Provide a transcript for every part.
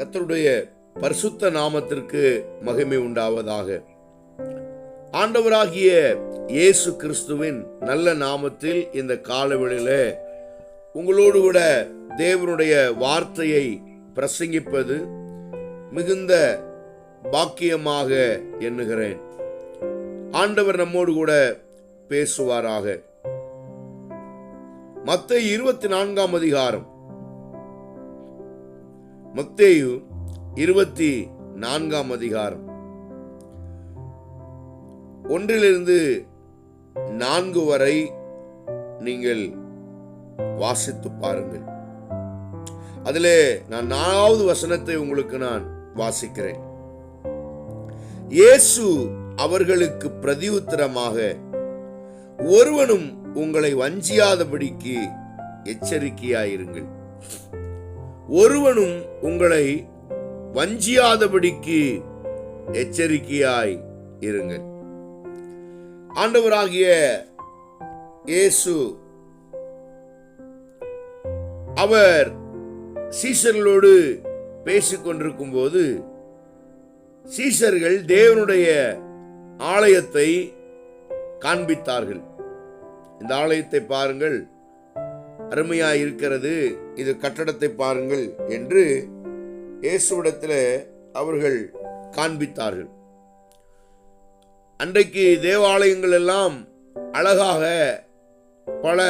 கத்தருடைய பரிசுத்த நாமத்திற்கு மகிமை உண்டாவதாக. ஆண்டவராகிய இயேசு கிறிஸ்துவின் நல்ல நாமத்தில் இந்த காலவெளியில உங்களோடு கூட தேவனுடைய வார்த்தையை பிரசங்கிப்பது மிகுந்த பாக்கியமாக எண்ணுகிறேன். ஆண்டவர் நம்மோடு கூட பேசுவாராக. மத்த இருபத்தி நான்காம் அதிகாரம். மத்தேயு இருபத்தி நான்காம் அதிகாரம். ஒன்றிலிருந்து நான்கு வரை நீங்கள் வாசித்து பாருங்கள். அதிலே நான் நாலாவது வசனத்தை உங்களுக்கு நான் வாசிக்கிறேன். இயேசு அவர்களுக்கு பிரதியுத்தரமாக ஒருவனும் உங்களை வஞ்சியாதபடிக்கு எச்சரிக்கையாயிருங்கள். ஒருவனும் உங்களை வஞ்சியாதபடிக்கு எச்சரிக்கையாய் இருங்கள். ஆண்டவராகிய இயேசு அவர் சீசர்களோடு பேசிக்கொண்டிருக்கும் போது சீசர்கள் தேவனுடைய ஆலயத்தை காண்பித்தார்கள். இந்த ஆலயத்தை பாருங்கள். அருமையாக இருக்கிறது இது கட்டடத்தை பாருங்கள் என்று இயேசுவிடத்தில் அவர்கள் காண்பித்தார்கள். அன்றைக்கு தேவாலயங்கள் எல்லாம் அழகாக பல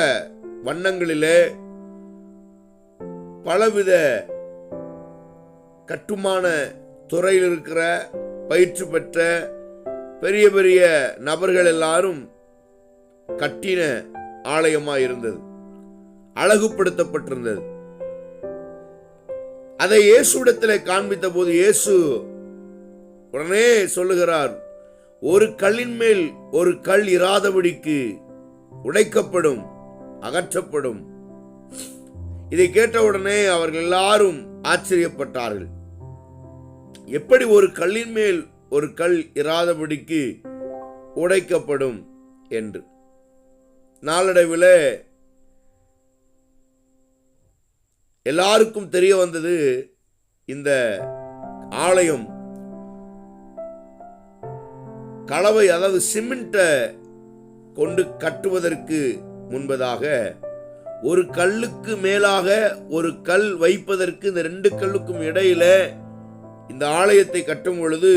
வண்ணங்களிலே பலவித கட்டுமான துறையில் இருக்கிற பயிற்சி பெற்ற பெரிய பெரிய நபர்கள் எல்லாரும் கட்டின ஆலயமாக இருந்தது அழகுபடுத்தப்பட்டிருந்தது. அதை இயேசுவிடத்தில் காண்பித்த போது இயேசு உடனே சொல்லுகிறார் ஒரு கல்லின் மேல் ஒரு கல் இராதபடிக்கு உடைக்கப்படும் அகற்றப்படும். இதை கேட்டவுடனே அவர்கள் எல்லாரும் ஆச்சரியப்பட்டார்கள். எப்படி ஒரு கல்லின் மேல் ஒரு கல் இராதபடிக்கு உடைக்கப்படும்? என்று. நாளடைவில் எல்லாருக்கும் தெரிய வந்தது இந்த ஆலயம் கலவை அதாவது சிமெண்ட்டை கொண்டு கட்டுவதற்கு முன்பதாக ஒரு கல்லுக்கு மேலாக ஒரு கல் வைப்பதற்கு இந்த ரெண்டு கல்லுக்கும் இடையில இந்த ஆலயத்தை கட்டும் பொழுது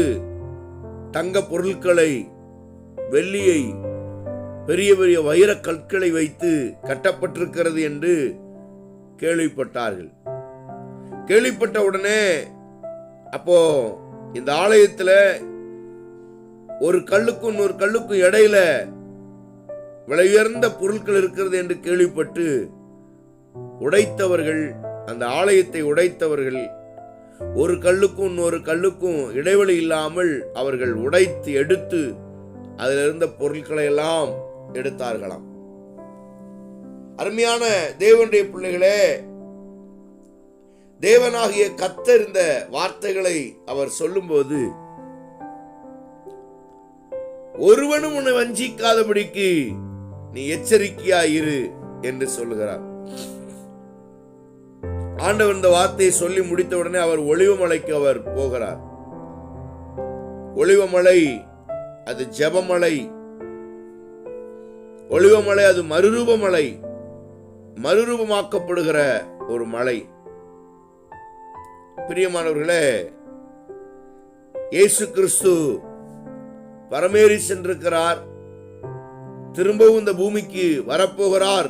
தங்க பொருட்களை வெள்ளியை பெரிய பெரிய வைர கற்களை வைத்து கட்டப்பட்டிருக்கிறது என்று கேள்விப்பட்டார்கள். கேள்விப்பட்ட உடனே அப்போ இந்த ஆலயத்தில் ஒரு கல்லுக்கும் இன்னொரு கல்லுக்கும் இடையில விலை உயர்ந்த பொருட்கள் இருக்கிறது என்று கேள்விப்பட்டு உடைத்தவர்கள் அந்த ஆலயத்தை உடைத்தவர்கள் ஒரு கல்லுக்கும் இன்னொரு கல்லுக்கும் இடைவெளி இல்லாமல் அவர்கள் உடைத்து எடுத்து அதில் இருந்த பொருட்களை எல்லாம் எடுத்தார்களாம். அருமையான தேவனுடைய பிள்ளைகளே தேவனாகிய கத்தர் இந்த வார்த்தைகளை அவர் சொல்லும்போது ஒருவனும் உன்னை வஞ்சிக்காதபடிக்கு நீ எச்சரிக்கையா இரு என்று சொல்லுகிறார். ஆண்டவர் இந்த வார்த்தையை சொல்லி முடித்த உடனே அவர் ஒளிவமலைக்கு அவர் போகிறார். ஒளிவமலை அது ஜெபமலை. ஒளிவமலை அது மறுரூபமலை. மறுரூபமாக்கப்படுகிற ஒரு மலை. பிரியமானவர்களே இயேசு கிறிஸ்து பரமேறி சென்றிருக்கிறார். திரும்பவும் இந்த பூமிக்கு வரப்போகிறார்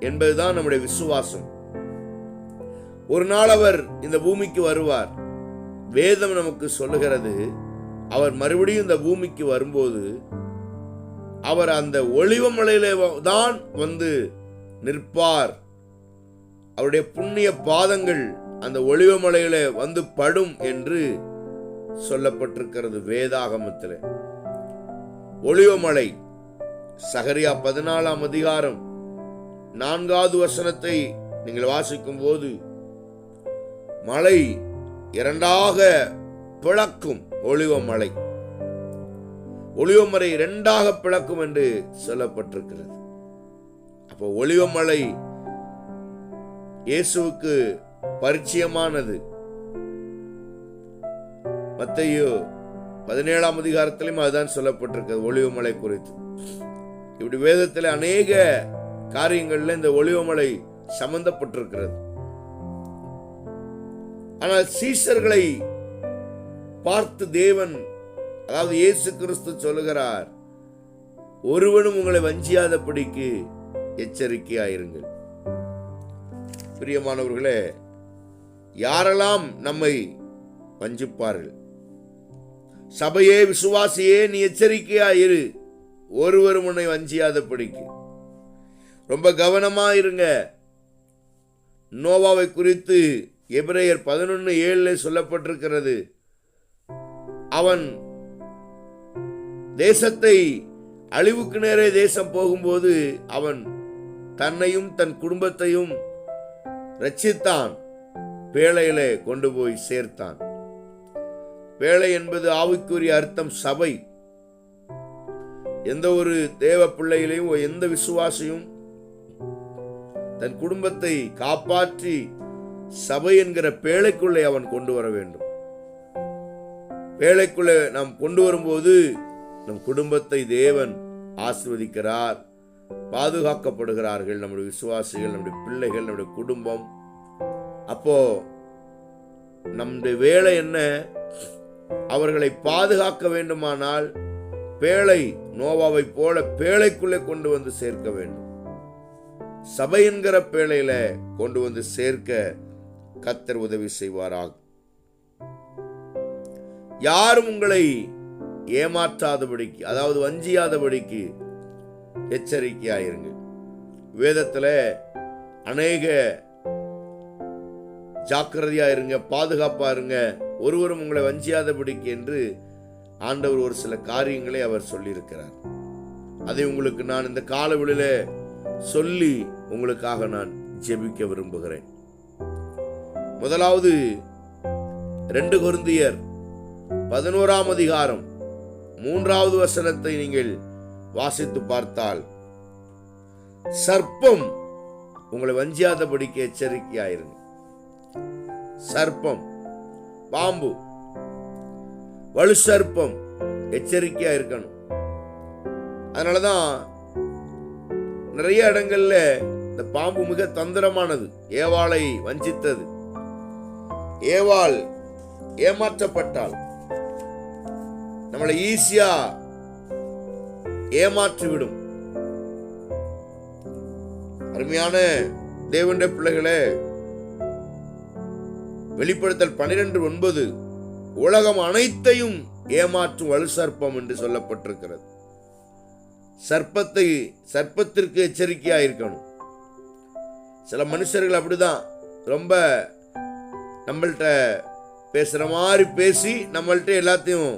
என்பதுதான் நம்முடைய விசுவாசம். ஒரு நாள் அவர் இந்த பூமிக்கு வருவார். வேதம் நமக்கு சொல்லுகிறது அவர் மறுபடியும் இந்த பூமிக்கு வரும்போது அவர் அந்த ஒளிவமலையில தான் வந்து நிற்பார். அவருடைய புண்ணிய பாதங்கள் அந்த ஒளிவமலையில வந்து படும் என்று சொல்லப்பட்டிருக்கிறது வேதாகமத்தில். ஒளிவமலை சகரியா பதினாலாம் அதிகாரம் நான்காவது வசனத்தை நீங்கள் வாசிக்கும் போது மலை இரண்டாக பிளக்கும் ஒளிவமலை ஒளிவமலை இரண்டாக பிளக்கும் என்று சொல்லப்பட்டிருக்கிறது. அப்போ ஒளிவமலை இயேசுவுக்கு பரிச்சயமானது. மத்தையோ பதினேழாம் அதிகாரத்திலையும் அதுதான் சொல்லப்பட்டிருக்கிறது ஒளிவுமலை குறித்து. இப்படி வேதத்தில் அநேக காரியங்கள்ல இந்த ஒளிவுமலை சம்பந்தப்பட்டிருக்கிறது. ஆனால் சீஷர்களை பார்த்து தேவன் அதாவது இயேசு கிறிஸ்து சொல்லுகிறார் ஒருவனும் உங்களை வஞ்சியாதபடிக்கு எச்சரிக்கையாயிருங்கள். பிரியமானவர்களே யாரெல்லாம் நம்மை வஞ்சிப்பார்கள்? சபையே விசுவாசியே நீ எச்சரிக்கையாயிரு. ஒருவரும் உன்னை வஞ்சியாதபடிக்கு. ரொம்ப கவனமா இருங்க நோவாவை குறித்து எபிரேயர் பதினொன்று ஏழுல சொல்லப்பட்டிருக்கிறது. அவன் தேசத்தை அழிவுக்கு நேரே தேசம் போகும்போது அவன் தன்னையும் தன் குடும்பத்தையும் ரட்சித்தான் பேழையிலே கொண்டு போய் சேர்த்தான். பேழை என்பது ஆவிக்குரிய அர்த்தம் சபை. எந்த ஒரு தேவ பிள்ளைகளையும் எந்த விசுவாசியும் தன் குடும்பத்தை காப்பாற்றி சபை என்கிற பேழைக்குள்ளே அவன் கொண்டு வர வேண்டும். பேழைக்குள்ளே நாம் கொண்டு வரும்போது நம் குடும்பத்தை தேவன் ஆசிர்வதிக்கிறார். பாதுகாக்கப்படுகிறார்கள் நம்முடைய விசுவாசிகள் நம்முடைய பிள்ளைகள் நம்முடைய குடும்பம். அப்போ நம்முடைய வேலை என்ன? அவர்களை பாதுகாக்க வேண்டுமானால் பேழை நோவாவை போல பேழைக்குள்ளே கொண்டு வந்து சேர்க்க வேண்டும். சபை என்கிற பேழையில கொண்டு வந்து சேர்க்க கத்தர் உதவி செய்வாராக. யாரும் உங்களை ஏமாற்றாதபடிக்கு அதாவது வஞ்சியாதபடிக்கு எச்சரிக்கையாயிருங்க வேதத்தில் அநேக ஜாக்கிரதையாக இருங்க பாதுகாப்பாக இருங்க ஒருவரும் உங்களை வஞ்சியாதபடிக்கு என்று ஆண்டவர் ஒரு சில காரியங்களை அவர் சொல்லியிருக்கிறார். அதை உங்களுக்கு நான் இந்த காலவெளியில சொல்லி உங்களுக்காக நான் ஜெபிக்க விரும்புகிறேன். முதலாவது ரெண்டு குருந்தியர் பதினோராம் அதிகாரம் மூன்றாவது வசனத்தை நீங்கள் வாசித்து பார்த்தால் சர்ப்பம் உங்களை வஞ்சியாதபடிக்கு எச்சரிக்கையாயிருங்க சர்ப்பம் பாம்பு வலு சர்ப்பம் எச்சரிக்கையா இருக்கணும். அதனாலதான் நிறைய இடங்கள்ல இந்த பாம்பு மிக தந்திரமானது ஏவாளை வஞ்சித்தது. ஏவாள் ஏமாற்றப்பட்டால் நம்மளை ஈஸியா ஏமாற்றிவிடும். அருமையான தேவண்ட பிள்ளைகளே வெளிப்படுத்தல் பனிரெண்டு ஒன்பது உலகம் அனைத்தையும் ஏமாற்றும் வலு சர்ப்பம் என்று சொல்லப்பட்டிருக்கிறது. சர்ப்பத்தை சர்ப்பத்திற்கு எச்சரிக்கையாக இருக்கணும். சில மனுஷர்கள் அப்படிதான் ரொம்ப நம்மள்கிட்ட பேசுகிற மாதிரி பேசி நம்மள்கிட்ட எல்லாத்தையும்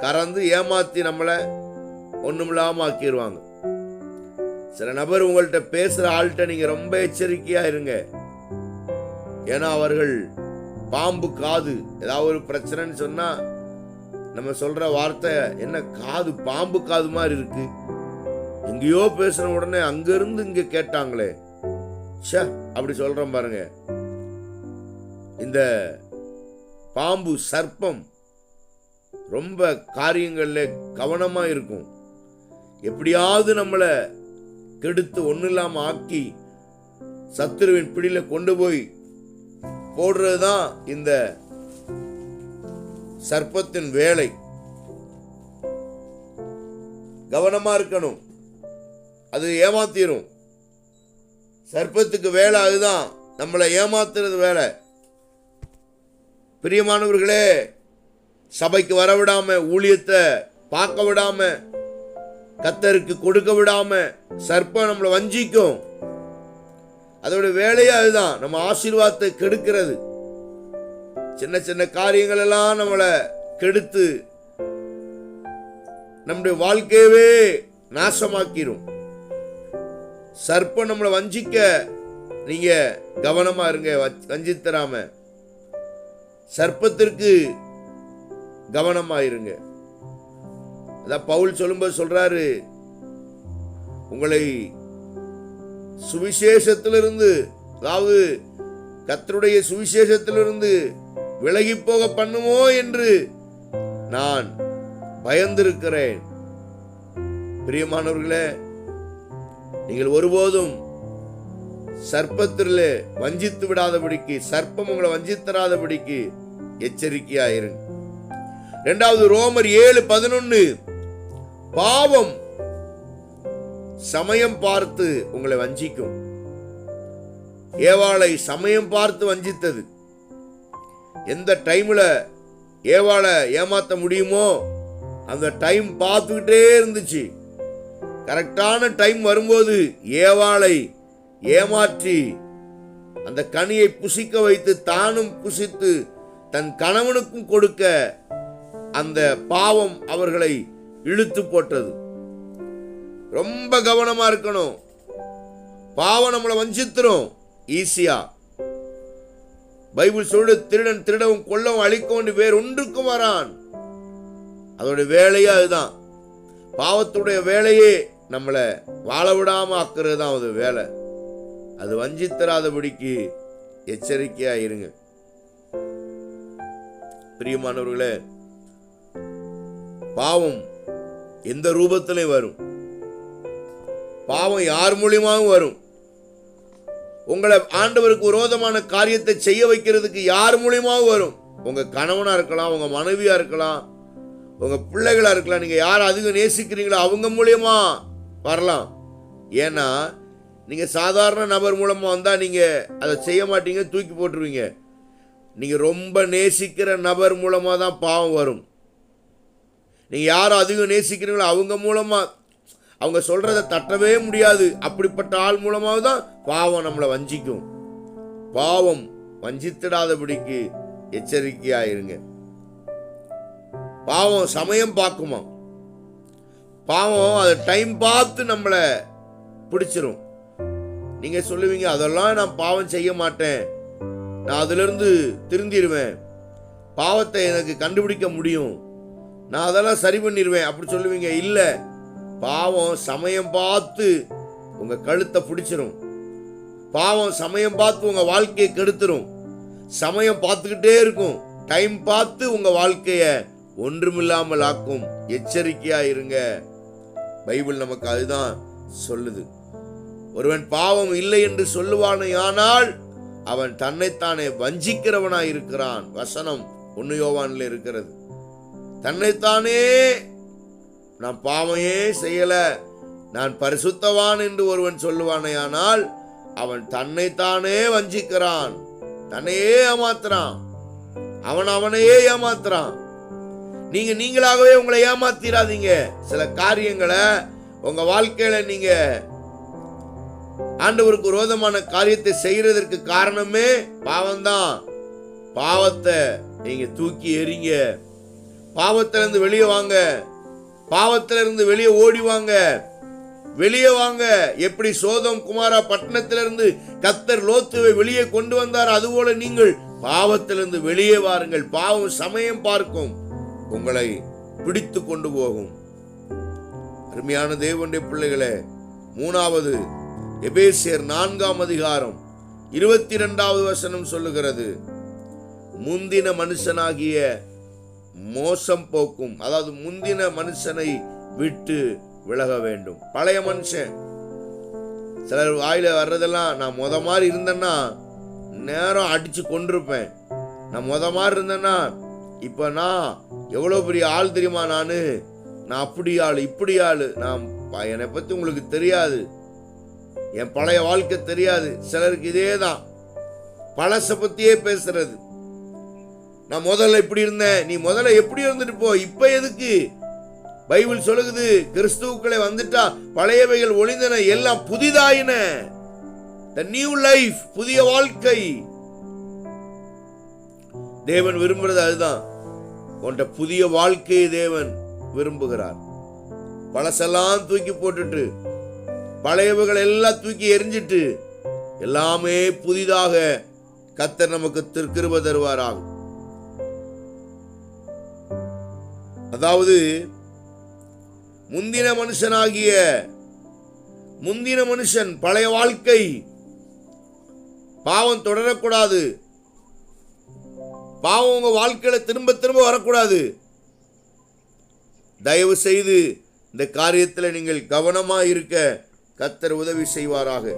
கறந்து ஏமாத்தி நம்மளை ஒண்ணுமில்லாம ஆக்கிடுவாங்க சில நபர் உங்கள்கிட்ட பேசுகிற ஆள்கிட்ட நீங்கள் ரொம்ப எச்சரிக்கையாக இருங்க. ஏன்னா அவர்கள் பாம்பு காது ஏதாவது ஒரு பிரச்சனைன்னு சொன்னால் நம்ம சொல்கிற வார்த்தை என்ன காது பாம்பு காது மாதிரி இருக்கு. எங்கேயோ பேசுன உடனே அங்கேருந்து இங்கே கேட்டாங்களே. ச்சே அப்படி சொல்கிறோம் பாருங்க. இந்த பாம்பு சர்ப்பம் ரொம்ப காரியங்களில் கவனமாக இருக்கும். எப்படியாவது நம்மளை கெடுத்து ஒன்றும் இல்லாமல் ஆக்கி சத்துருவின் பிடியில் கொண்டு போய் போடுறது தான் இந்த சர்ப்பத்தின் வேலை. கவனமா இருக்கணும். அது ஏமாத்திரும். சர்ப்பத்துக்கு வேலை அதுதான். நம்மளை ஏமாத்துறது வேலை. பிரியமானவர்களே சபைக்கு வரவிடாம ஊழியத்தை பார்க்க விடாமல் கத்தருக்கு கொடுக்க விடாம சர்ப்பம் நம்மளை வஞ்சிக்கும். அதோட வேலையே அதுதான். நம்ம ஆசீர்வாதத்தை கெடுக்கிறது. சின்ன சின்ன காரியங்கள் எல்லாம் நம்மளை கெடுத்து நம்முடைய வாழ்க்கையவே நாசமாக்கிரும். சர்ப்பம் நம்மளை வஞ்சிக்க நீங்க கவனமா இருங்க வஞ்சித்தராம. சர்ப்பத்திற்கு கவனமா இருங்க. அதான் பவுல் சொல்லும்போது சொல்றாரு உங்களை சுவிசேஷத்திலிருந்து அதாவது கத்தருடைய சுவிசேஷத்திலிருந்து விலகி போக பண்ணுமோ என்று நான் பயந்திருக்கிறேன். பிரியமானவர்களே நீங்கள் ஒருபோதும் சர்ப்பத்திலே வஞ்சித்து விடாதபடிக்கு சர்ப்பம் உங்களை வஞ்சித்தராதபடிக்கு எச்சரிக்கையாயிருங்க இரண்டாவது ரோமர் ஏழு பதினொன்னு பாவம் சமயம் பார்த்து உங்களை வஞ்சிக்கும். ஏவாளை சமயம் பார்த்து வஞ்சித்தது. எந்த டைம்ல ஏவாளை ஏமாத்த முடியுமோ அந்த டைம் பார்த்துக்கிட்டே இருந்துச்சு. கரெக்டான டைம் வரும்போது ஏவாளை ஏமாற்றி அந்த கனியை புசிக்க வைத்து தானும் புசித்து தன் கணவனுக்கும் கொடுக்க அந்த பாவம் அவர்களை இழுத்து போட்டது. ரொம்ப கவனமா இருக்கணும். பாவம் நம்மளை வஞ்சித்துரும் ஈஸியா. பைபிள் சொல்லு திருடன் திருடவும் கொல்லவும் அழிக்கவும் வேறு ஒன்றுக்கும் வரான். அதோட வேலையே அதுதான். பாவத்துடைய வேலையே நம்மளை வாழ விடாம ஆக்குறது தான் அது வேலை. அது வஞ்சித்தராதபடிக்கு எச்சரிக்கையா இருங்க. பிரியமானவர்களே பாவம் எந்த ரூபத்திலையும் வரும்? பாவம் யார் மூலியமாகவும் வரும்? உங்களை ஆண்டவருக்கு விரோதமான காரியத்தை செய்ய வைக்கிறதுக்கு யார் மூலியமாகவும் வரும்? உங்க கணவனா இருக்கலாம் உங்க மனைவியா இருக்கலாம் உங்க பிள்ளைகளா இருக்கலாம். நீங்க யார் அதிகம் நேசிக்கிறீங்களோ அவங்க மூலியமா வரலாம். ஏன்னா நீங்க சாதாரண நபர் மூலமா வந்தா நீங்க அதை செய்ய மாட்டீங்க தூக்கி போட்டுருவீங்க. நீங்க ரொம்ப நேசிக்கிற நபர் மூலமா தான் பாவம் வரும். நீங்கள் யார் அதிகம் நேசிக்கிறீங்களோ அவங்க மூலமாக அவங்க சொல்கிறத தட்டவே முடியாது. அப்படிப்பட்ட ஆள் மூலமாக தான் பாவம் நம்மளை வஞ்சிக்கும். பாவம் வஞ்சித்திடாதபடிக்கு எச்சரிக்கையாயிருங்க. பாவம் சமயம் பார்க்குமா? பாவம் அதை டைம் பார்த்து நம்மளை பிடிச்சிரும். நீங்கள் சொல்லுவீங்க அதெல்லாம் நான் பாவம் செய்ய மாட்டேன். நான் அதிலிருந்து திருந்திடுவேன் பாவத்தை எனக்கு கண்டுபிடிக்க முடியும். நான் அதெல்லாம் சரி பண்ணிடுவேன் அப்படி சொல்லுவீங்க. இல்லை. பாவம் சமயம் பார்த்து உங்கள் கழுத்தை பிடிச்சிரும். பாவம் சமயம் பார்த்து உங்கள் வாழ்க்கையை கெடுத்துரும். சமயம் பார்த்துக்கிட்டே இருக்கும். டைம் பார்த்து உங்கள் வாழ்க்கையை ஒன்றுமில்லாமல் ஆக்கும். எச்சரிக்கையாக இருங்க. பைபிள் நமக்கு அதுதான் சொல்லுது. ஒருவன் பாவம் இல்லை என்று சொல்லுவானையானால் அவன் தன்னைத்தானே வஞ்சிக்கிறவனாய் இருக்கிறான் வசனம் ஒன்னு யோவானில் இருக்கிறது. தன்னைத்தானே நான் பாவையே செய்யல. நான் பரிசுத்தவான் என்று ஒருவன் சொல்லுவானேயானால் அவன் தன்னைத்தானே வஞ்சிக்கிறான். தன்னையே ஏமாத்துறான். அவன் அவனையே ஏமாத்துறான். நீங்க நீங்களாகவே உங்களை ஏமாத்திராதீங்க. சில காரியங்களை உங்க வாழ்க்கையில நீங்க ஆண்டவருக்கு விரோதமான காரியத்தை செய்யறதற்கு காரணமே பாவம்தான். பாவத்தை நீங்க தூக்கி எறிங்க. பாவத்திலிருந்து வெளியே வாங்க. பாவத்திலிருந்து வெளியே ஓடி வாங்க. வெளியே வாங்க. எப்படி சோதம் குமாரா பட்டணத்திலிருந்து கத்தர் லோத்துவை வெளியே கொண்டு வந்தார் அதுபோல நீங்கள் பாவத்திலிருந்து வெளியே வாருங்கள். பாவம் சமயம் பார்க்கும். உங்களை பிடித்து கொண்டு போகும். அருமையான தேவனுடைய பிள்ளைகளே மூணாவது எபேசியர் நான்காம் அதிகாரம் இருபத்தி இரண்டாவது வசனம் சொல்லுகிறது. முந்தின மனுஷனாகிய மோசம் போக்கும். அதாவது முந்தின மனுஷனை விட்டு விலக வேண்டும். பழைய மனுஷன். சிலர் வாயில வர்றதெல்லாம் நான் முத மாதிரி இருந்தேன்னா நேரம் அடிச்சு கொண்டிருப்பேன். நான் முத மாதிரி இருந்தேன்னா இப்போ நான் எவ்வளோ பெரிய ஆள் தெரியுமா நான்? நான் அப்படி ஆள் இப்படி ஆள். நான் ப- என்னை பற்றி உங்களுக்கு தெரியாது. என் பழைய வாழ்க்கை தெரியாது. சிலருக்கு இதே தான் பழசை பற்றியே பேசுறது. நான் முதல்ல இப்படி இருந்தேன். நீ முதல்ல எப்படி இருந்துட்டு போ? இப்ப எதுக்கு? பைபிள் சொல்லுகுது கிறிஸ்துவுக்களை வந்துட்டா பழையவைகள் ஒளிந்தன எல்லாம் புதிதாயின. த நியூ லைஃப் புதிய வாழ்க்கை. தேவன் விரும்புறது அதுதான். உன்ட புதிய வாழ்க்கையை தேவன் விரும்புகிறார். பழசெல்லாம் தூக்கி போட்டுட்டு பழையவைகள் எல்லாம் தூக்கி எரிஞ்சிட்டு எல்லாமே புதிதாக கத்தர் நமக்கு திருக்கிருப தருவாராகும் அதாவது முந்தின மனுஷனாகிய முந்தின மனுஷன் பழைய வாழ்க்கை பாவம் தொடரக்கூடாது. பாவம் உங்க வாழ்க்கையில திரும்ப திரும்ப வரக்கூடாது. தயவு செய்து இந்த காரியத்தில் நீங்கள் கவனமாக இருக்க. கத்தர் உதவி செய்வாராக.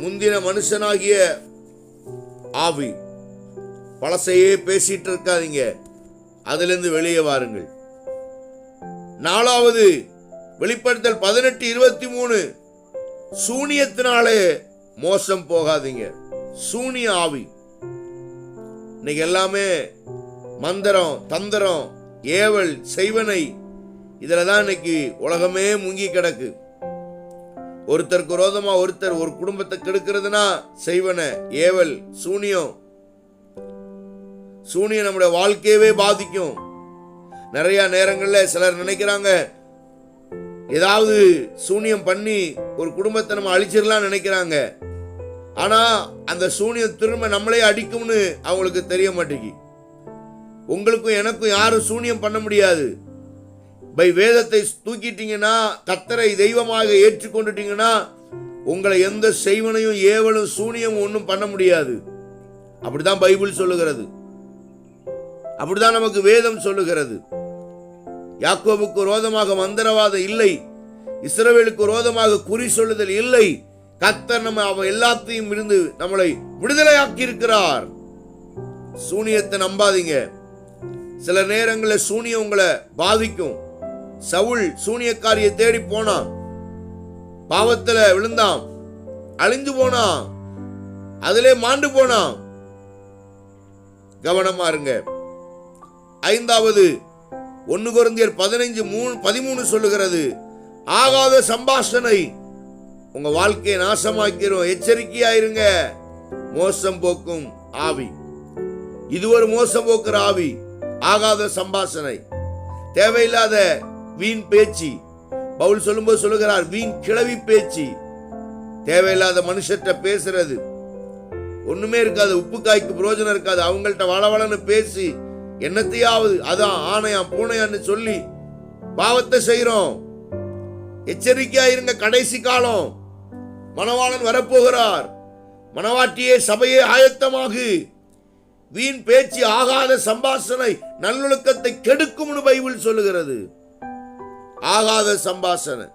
முந்தின மனுஷனாகிய ஆவி பழசையே பேசிட்டு இருக்காதீங்க. அதிலிருந்து வெளியே வாருங்கள். நாலாவது வெளிப்படுத்தல் பதினெட்டு இருபத்தி மூணு. சூனியத்தினாலே மோசம் போகாதீங்க. சூனிய ஆவி. இன்னைக்கு எல்லாமே மந்திரம் தந்திரம் ஏவல் செய்வனை இதில் தான் இன்னைக்கு உலகமே முங்கி கிடக்கு. ஒருத்தருக்கு விரோதமா ஒருத்தர் ஒரு குடும்பத்தை கெடுக்கிறதுனா செய்வன ஏவல் சூனியம் சூனியம் நம்முடைய வாழ்க்கையவே பாதிக்கும். நிறைய நேரங்களில் சிலர் நினைக்கிறாங்க ஏதாவது சூனியம் பண்ணி ஒரு குடும்பத்தை நம்ம அழிச்சிடலாம் நினைக்கிறாங்க. ஆனால் அந்த சூனியம் திரும்ப நம்மளே அடிக்கும்னு அவங்களுக்கு தெரிய மாட்டேங்கி உங்களுக்கும் எனக்கும் யாரும் சூனியம் பண்ண முடியாது. பை வேதத்தை தூக்கிட்டீங்கன்னா கத்தரை தெய்வமாக ஏற்றுக்கொண்டுட்டீங்கன்னா உங்களை எந்த செய்வனையும் ஏவலும் சூனியம் ஒன்றும் பண்ண முடியாது. அப்படிதான் பைபிள் சொல்லுகிறது. அப்படிதான் நமக்கு வேதம் சொல்லுகிறது. யாக்கோவுக்கு ரோதமாக மந்திரவாதம் இல்லை. இஸ்ரவேலுக்கு ரோதமாக குறி சொல்லுதல் இல்லை. கத்தர் நம்ம அவ எல்லாத்தையும் இருந்து நம்மளை விடுதலையாக்கி இருக்கிறார் சூனியத்தை நம்பாதீங்க. சில நேரங்களில் சூனியம் உங்களை பாதிக்கும். சவுல் சூனியக்காரியை தேடி போனான். பாவத்தில் விழுந்தான். அழிஞ்சு போனான். அதிலே மாண்டு போனான். கவனமா இருங்க. ஐந்தாவது ஒன்னு குருந்தியர் பதினைஞ்சு மூணு பதிமூணு சொல்லுகிறது ஆகாத சம்பாஷனை உங்க வாழ்க்கையை நாசமாக்கிறோம் எச்சரிக்கையா இருங்க மோசம் போக்கும் ஆவி. இது ஒரு மோசம் போக்குற ஆவி ஆகாத சம்பாஷனை. தேவையில்லாத வீண் பேச்சு. பவுல் சொல்லும்போது சொல்லுகிறார் வீண் கிளவி பேச்சு. தேவையில்லாத மனுஷர்கிட்ட பேசுறது. ஒண்ணுமே இருக்காது உப்பு காய்க்கு பிரயோஜனம் இருக்காது. அவங்கள்ட்ட வளவளன்னு பேசி என்னத்தையாவது அதான் ஆணையா பூனையான்னு சொல்லி பாவத்தை செய்கிறோம் எச்சரிக்கையா இருங்க கடைசி காலம். மணவாளன் வரப்போகிறார். மணவாட்டியே சபையே ஆயத்தமாகு. வீண் பேச்சு ஆகாத சம்பாசனை நல்லொழுக்கத்தை கெடுக்கும்னு பைபிள் சொல்லுகிறது. ஆகாத சம்பாசனை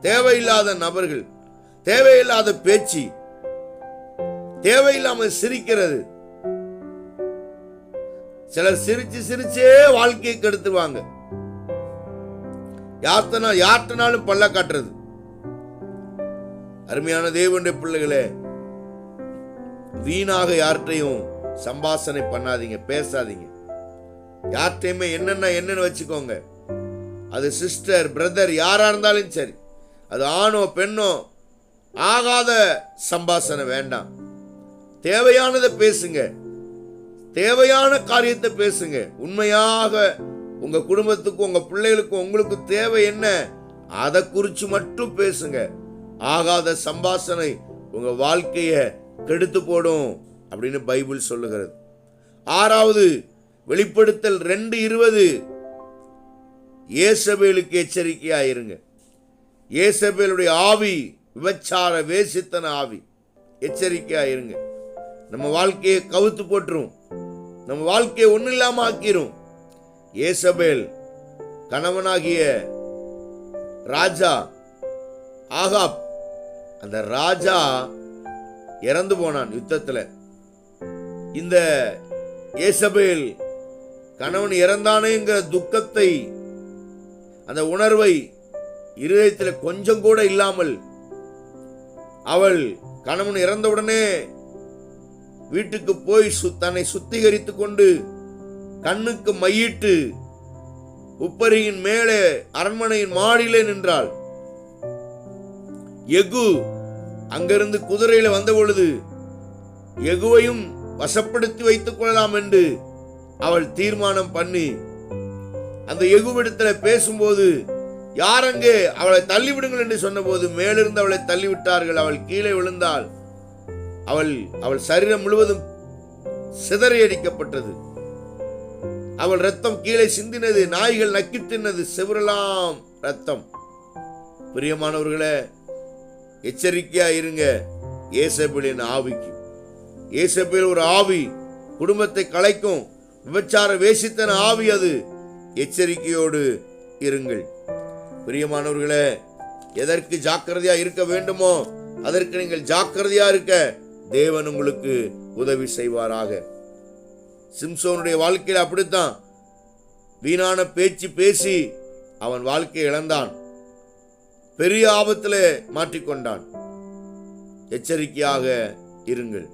தேவையில்லாத நபர்கள் தேவையில்லாத பேச்சு தேவையில்லாமல் சிரிக்கிறது. சிலர் சிரிச்சு சிரிச்சே வாழ்க்கையை கெடுத்துவாங்க யாத்தனா யார்த்தனாலும் பல்ல காட்டுறது. அருமையான தேவனுடைய பிள்ளைகளே வீணாக யார்கிட்டையும் சம்பாசனை பண்ணாதீங்க பேசாதீங்க. யார்கிட்டையுமே என்னென்ன என்னன்னு வச்சுக்கோங்க. அது சிஸ்டர் பிரதர் யாரா இருந்தாலும் சரி. அது ஆணோ பெண்ணோ ஆகாத சம்பாசனை வேண்டாம். தேவையானதை பேசுங்க. தேவையான காரியத்தை பேசுங்க. உண்மையாக உங்க குடும்பத்துக்கும் உங்க பிள்ளைகளுக்கும் உங்களுக்கு தேவை என்ன? அதை குறித்து மட்டும் பேசுங்க. ஆகாத சம்பாஷனை உங்க வாழ்க்கையை கெடுத்து போடும் அப்படின்னு பைபிள் சொல்லுகிறது. ஆறாவது வெளிப்படுத்தல் ரெண்டு இருபது. ஏசபேலுக்கு எச்சரிக்கையாக இருங்க ஏசபேலுடைய ஆவி விபச்சார வேசித்தன ஆவி. எச்சரிக்கையாக இருங்க நம்ம வாழ்க்கையை கவுத்து போட்டுரும். நம்ம வாழ்க்கையை ஒன்றும் இல்லாம ஆக்கிரும் ஏசபேல் கணவனாகிய ராஜா ஆகாப் அந்த ராஜா இறந்து போனான் யுத்தத்தில். இந்த ஏசபேல் கணவன் இறந்தானேங்கிற துக்கத்தை அந்த உணர்வை இருதயத்தில் கொஞ்சம் கூட இல்லாமல் அவள் கணவன் இறந்தவுடனே வீட்டுக்கு போய் சு- தன்னை சுத்திகரித்து கொண்டு கண்ணுக்கு மையிட்டு உப்பரியின் மேலே அரண்மனையின் மாடியிலே நின்றாள். எகு அங்கிருந்து குதிரையில வந்த பொழுது எகுவையும் வசப்படுத்தி வைத்துக் கொள்ளலாம் என்று அவள் தீர்மானம் பண்ணி அந்த எகுவிடத்துல பேசும்போது யார் அங்கே? அவளை தள்ளிவிடுங்கள் என்று சொன்னபோது மேலிருந்து அவளை தள்ளிவிட்டார்கள். அவள் கீழே விழுந்தாள். அவள் அவள் சரீரம் முழுவதும் சிதறியடிக்கப்பட்டது. அவள் ரத்தம் கீழே சிந்தினது நாய்கள் நக்கி தின்னது செவரெல்லாம் ரத்தம். பிரியமானவர்களே எச்சரிக்கையா இருங்க. ஏசபிளின் ஆவிக்கு. ஏசபேல் ஒரு ஆவி குடும்பத்தை கலைக்கும் விபச்சார வேசித்தன ஆவி அது. எச்சரிக்கையோடு இருங்கள். பிரியமானவர்களே எதற்கு ஜாக்கிரதையா இருக்க வேண்டுமோ அதற்கு நீங்கள் ஜாக்கிரதையா இருக்க தேவன் உங்களுக்கு உதவி செய்வாராக. சிம்சோனுடைய வாழ்க்கையில் அப்படித்தான். வீணான பேச்சு பேசி அவன் வாழ்க்கையை இழந்தான். பெரிய ஆபத்தில் மாற்றிக்கொண்டான் எச்சரிக்கையாக இருங்கள்.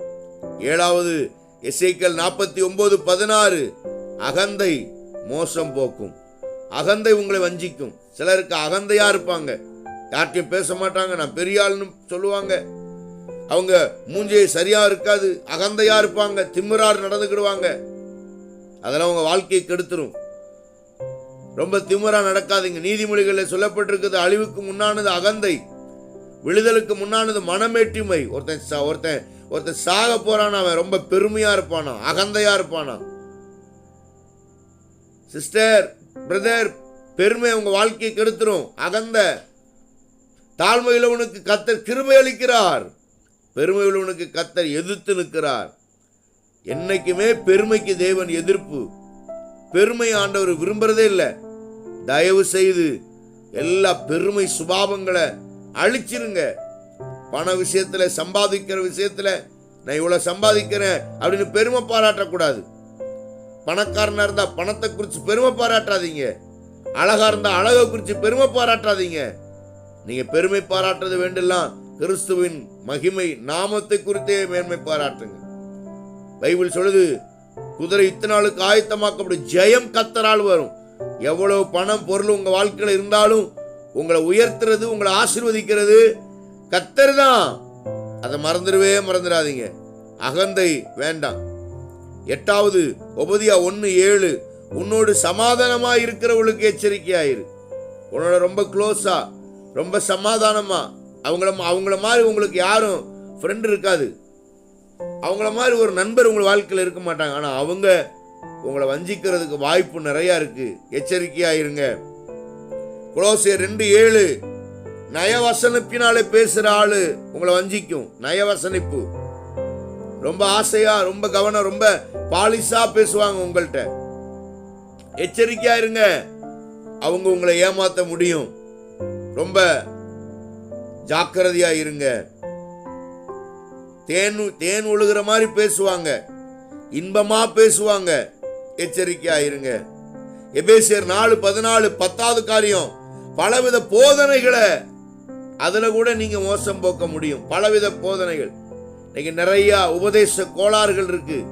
ஏழாவது இசைக்கல் நாற்பத்தி ஒன்பது பதினாறு அகந்தை மோசம் போக்கும். அகந்தை உங்களை வஞ்சிக்கும். சிலருக்கு அகந்தையா இருப்பாங்க. யார்கிட்டயும் பேச மாட்டாங்க. நான் பெரிய ஆள்னு சொல்லுவாங்க. அவங்க மூஞ்சியை சரியா இருக்காது அகந்தையா இருப்பாங்க திமிரார் நடந்துக்கிடுவாங்க. அதெல்லாம் உங்க வாழ்க்கையை கெடுத்துரும். ரொம்ப திமிரா நடக்காதீங்க. நீதிமொழிகளில் சொல்லப்பட்டிருக்கிறது அழிவுக்கு முன்னானது அகந்தை விழுதலுக்கு முன்னானது மனமேட்டிமை. ஒருத்தன் சா- ஒருத்தன் ஒருத்தன் சாக போறான் அவன் ரொம்ப பெருமையா இருப்பானா அகந்தையா இருப்பானா? சிஸ்டர் பிரதர் பெருமை உங்க வாழ்க்கையை கெடுத்துரும். அகந்த தாழ்மையில் உனக்கு கத்தர் கிருமை அளிக்கிறார். பெருமை உள்ளவனுக்கு கத்தர் எதிர்த்து நிற்கிறார். என்னைக்குமே பெருமைக்கு தேவன் எதிர்ப்பு. பெருமை ஆண்டவர் விரும்புறதே இல்லை. தயவு செய்து எல்லா பெருமை சுபாவங்களை அழிச்சிருங்க. பண விஷயத்துல சம்பாதிக்கிற விஷயத்துல நான் இவ்வளவு சம்பாதிக்கிறேன் அப்படின்னு பெருமை பாராட்டக்கூடாது. பணக்காரனா இருந்தா பணத்தை குறித்து பெருமை பாராட்டாதீங்க. அழகா இருந்தா அழகை குறித்து பெருமை பாராட்டாதீங்க. நீங்க பெருமை பாராட்டுறது வேண்டெல்லாம் கிறிஸ்துவின் மகிமை நாமத்தை குறித்தே மேன்மை பாராட்டுங்க பைபிள் சொல்லுது குதிரை இத்தனை நாளுக்கு ஆயத்தமாக்கப்படும் ஜெயம் கத்தரால் வரும். எவ்வளவு பணம் பொருள் உங்க வாழ்க்கையில் இருந்தாலும் உங்களை உயர்த்துறது உங்களை ஆசிர்வதிக்கிறது கத்தர் தான் அதை மறந்துடவே மறந்துடாதீங்க. அகந்தை வேண்டாம். எட்டாவது ஒபதியா ஒன்று ஏழு உன்னோடு சமாதானமா இருக்கிறவளுக்கு எச்சரிக்கையாயிரு. உன்னோட ரொம்ப க்ளோஸா ரொம்ப சமாதானமா அவங்கள அவங்கள மாதிரி உங்களுக்கு யாரும் ஃப்ரெண்டு இருக்காது. அவங்கள மாதிரி ஒரு நண்பர் உங்கள் வாழ்க்கையில் இருக்க மாட்டாங்க. ஆனால் அவங்க உங்களை வஞ்சிக்கிறதுக்கு வாய்ப்பு நிறையா இருக்குது எச்சரிக்கையாக இருங்க. குலோசியர் ரெண்டு ஏழு நயவசனிப்பினாலே பேசுகிற ஆள் உங்களை வஞ்சிக்கும். நயவசனிப்பு. ரொம்ப ஆசையாக ரொம்ப கவனம் ரொம்ப பாலிஷாக பேசுவாங்க உங்கள்கிட்ட எச்சரிக்கையாக இருங்க. அவங்க உங்களை ஏமாற்ற முடியும். ரொம்ப ஜாக்கிரதையா இருங்க. தேன் தேன் ஒழுகிற மாதிரி பேசுவாங்க. இன்பமா பேசுவாங்க. எச்சரிக்கையா இருங்க. எபேசியர் நாலு பதினாலு பத்தாவது காரியம். பலவித போதனைகளை அதுல கூட நீங்க மோசம் போக்க முடியும். பலவித போதனைகள். இன்னைக்கு நிறைய உபதேச கோளாறுகள் இருக்கு.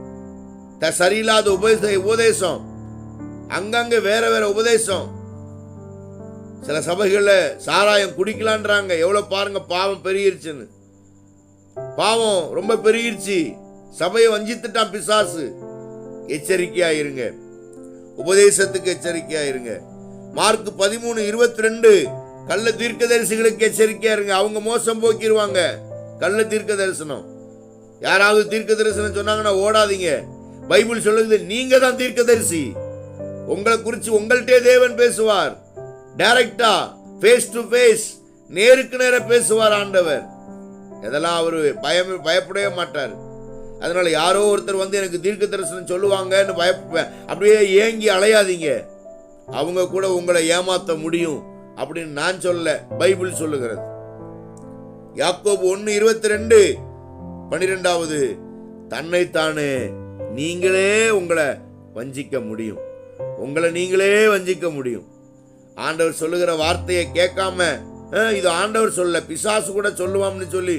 சரியில்லாத உபதேச உபதேசம். அங்கங்க வேற வேற உபதேசம். சில சபைகளில் சாராயம் குடிக்கலான்றாங்க. எவ்வளோ பாருங்க பாவம் பெருகிருச்சுன்னு. பாவம் ரொம்ப பெருகிருச்சு. சபையை வஞ்சித்துட்டான் பிசாசு. எச்சரிக்கையா இருங்க. உபதேசத்துக்கு எச்சரிக்கையா இருங்க. மார்க் பதிமூணு இருபத்தி ரெண்டு கள்ள தீர்க்கதரிசிகளுக்கு எச்சரிக்கையா இருங்க. அவங்க மோசம் போக்கிடுவாங்க கள்ள தீர்க்க தரிசனம் யாராவது தீர்க்க தரிசனம் சொன்னாங்கன்னா ஓடாதீங்க. பைபிள் சொல்லுது நீங்க தான் தீர்க்க தரிசி உங்களை குறித்து உங்கள்கிட்டே தேவன் பேசுவார். டைரக்டா ஃபேஸ் டு ஃபேஸ் நேருக்கு நேர பேசுவார் ஆண்டவர். இதெல்லாம் அவர் பயம் பயப்படவே மாட்டார். அதனால யாரோ ஒருத்தர் வந்து எனக்கு தீர்க்க தரிசனம் சொல்லுவாங்கன்னு பயப்பேன் அப்படியே ஏங்கி அலையாதீங்க. அவங்க கூட உங்களை ஏமாத்த முடியும் அப்படின்னு நான் சொல்ல பைபிள் சொல்லுகிறது. யாக்கோபு ஒன்று இருபத்தி ரெண்டு பனிரெண்டாவது தன்னைத்தானே நீங்களே உங்களை வஞ்சிக்க முடியும். உங்களை நீங்களே வஞ்சிக்க முடியும். ஆண்டவர் சொல்லுகிற வார்த்தையை கேட்காம இது ஆண்டவர் சொல்ல பிசாசு கூட சொல்லுவாம்னு சொல்லி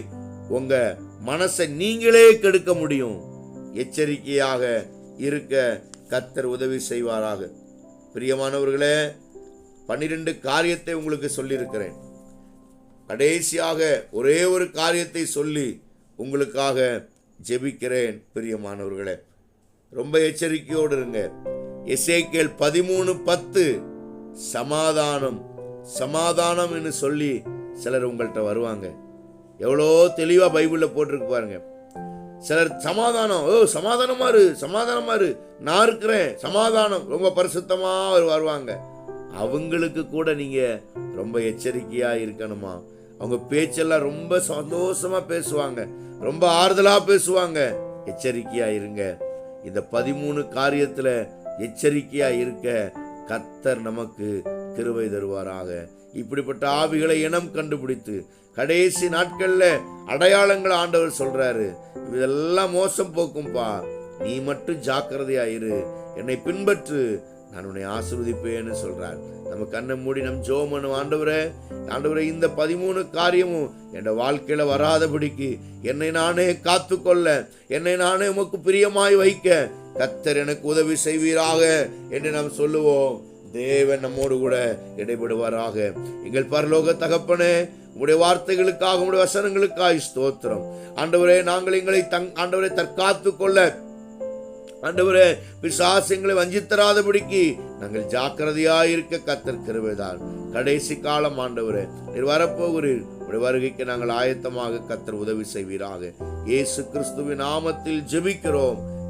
உங்க மனசை நீங்களே கெடுக்க முடியும். எச்சரிக்கையாக இருக்க கத்தர் உதவி செய்வாராக. பிரியமானவர்களே பன்னிரெண்டு காரியத்தை உங்களுக்கு சொல்லியிருக்கிறேன். கடைசியாக ஒரே ஒரு காரியத்தை சொல்லி உங்களுக்காக ஜெபிக்கிறேன் பிரியமானவர்களே. ரொம்ப எச்சரிக்கையோடு இருங்க. எஸ்ஏகேல் பதிமூணு பத்து சமாதானம் சமாதானம் என்று சொல்லி சிலர் உங்கள்கிட்ட வருவாங்க. எவ்வளோ தெளிவாக பைபிளில் போட்டிருக்கு பாருங்க. சிலர் சமாதானம் ஓ சமாதானமா இரு சமாதானமா இரு நான் இருக்கிறேன் சமாதானம். ரொம்ப பரிசுத்தமாக அவர் வருவாங்க. அவங்களுக்கு கூட நீங்கள் ரொம்ப எச்சரிக்கையாக இருக்கணுமா? அவங்க பேச்செல்லாம் ரொம்ப சந்தோஷமா பேசுவாங்க. ரொம்ப ஆறுதலாக பேசுவாங்க. எச்சரிக்கையாக இருங்க. இந்த பதிமூணு காரியத்தில் எச்சரிக்கையாக இருக்க. கத்தர் நமக்கு கிருவை தருவாராக. இப்படிப்பட்ட ஆவிகளை இனம் கண்டுபிடித்து கடைசி நாட்களில் அடையாளங்கள் ஆண்டவர் சொல்றாரு. இதெல்லாம் மோசம் போக்கும்பா. நீ மட்டும் ஜாக்கிரதையாயிரு என்னை பின்பற்று. நான் உன்னை ஆசிர்வதிப்பேன்னு சொல்றார். நம்ம கண்ணை மூடி நம் ஜோமனு ஆண்டவரே. ஆண்டவரே இந்த பதிமூணு காரியமும் என் வாழ்க்கையில வராதபடிக்கு என்னை நானே காத்துக்கொள்ள என்னை நானே உமக்கு பிரியமாய் வைக்க கத்தர் எனக்கு உதவி செய்வீராக என்று நாம் சொல்லுவோம். தேவன் நம்மோடு கூட இடைபடுவாராக. எங்கள் பரலோக தகப்பனே உடைய வார்த்தைகளுக்காக உடைய வசனங்களுக்காக ஸ்தோத்திரம். ஆண்டவரே நாங்கள் எங்களை தங் ஆண்டவரை தற்காத்து கொள்ள. ஆண்டவரே பிசாசங்களை வஞ்சித்தராதபடிக்கு நாங்கள் ஜாக்கிரதையாயிருக்க கத்தர் கிருபைதான் கடைசி காலம் ஆண்டவரே நீர் வரப்போகிறீர். உடைய வருகைக்கு நாங்கள் ஆயத்தமாக கத்தர் உதவி செய்வீராக. இயேசு கிறிஸ்துவின் நாமத்தில் ஜெபிக்கிறோம்.